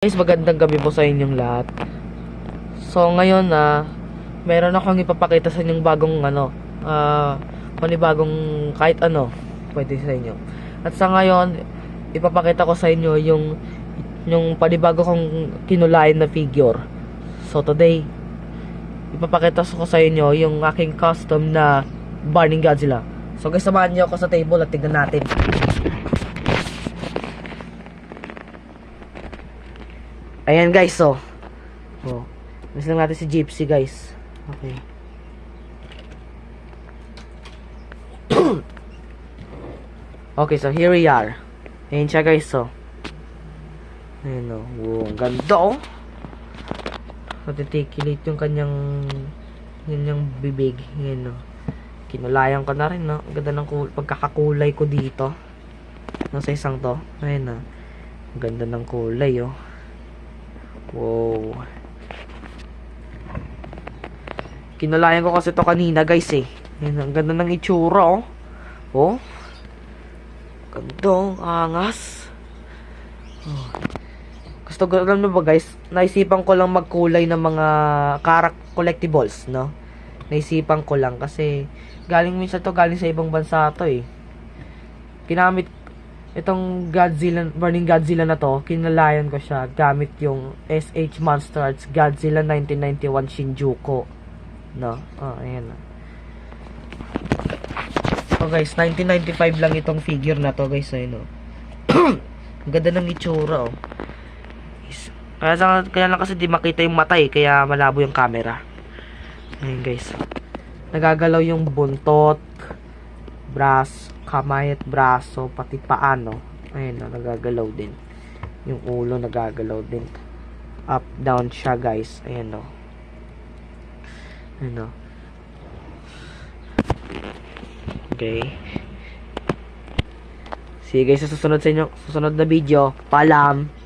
Guys, magandang gabi po sa inyong lahat. So, ngayon na meron akong ipapakita sa inyong bagong ano, ah, panibagong kahit ano, pwede sa inyo. At sa ngayon, ipapakita ko sa inyo yung yung panibago kong kinulayan na figure. So, today, ipapakita ko sa inyo yung aking custom na Burning Godzilla. So, guys, samahan niyo ako sa table at tignan natin. Ayan guys, so. Oh. Miss lang natin si Gypsy guys. Okay. okay, so here we are. Ayan siya guys, so. Ayan o. Oh. ang ganda oh. Natitikulate yung kanyang kanyang bibig. Ayan o. Kinulayan ko na rin, no? Ang ganda ng kul- pagkakakulay ko dito. No, sa isang to. Ayan na. Ang ganda ng kulay, oh. Wow. Kinulayan ko kasi to kanina, guys, eh. Ayan, ang ganda ng itsura, oh. Oh. Ganda, oh. angas. Oh. Gusto ko, alam mo ba, guys, naisipan ko lang magkulay ng mga karak collectibles, no? Naisipan ko lang kasi galing minsan to galing sa ibang bansa to, eh. Kinamit itong Godzilla, Burning Godzilla na to, kinalayan ko siya gamit yung SH Monster Arts Godzilla 1991 Shinjuku. No? Oh, ayan na. So guys, 1995 lang itong figure na to guys, ayun oh. Ang ganda ng itsura oh. Kaya, sa- kaya lang kasi di makita yung mata eh, kaya malabo yung camera. Ayun guys. Nagagalaw yung buntot, brass, kamay at braso, pati paano. Ayun na, nagagalaw din. Yung ulo nagagalaw din. Up, down siya guys. Ayan o. Ayan o. Okay. You guys sa susunod sa inyo, susunod na video. Paalam!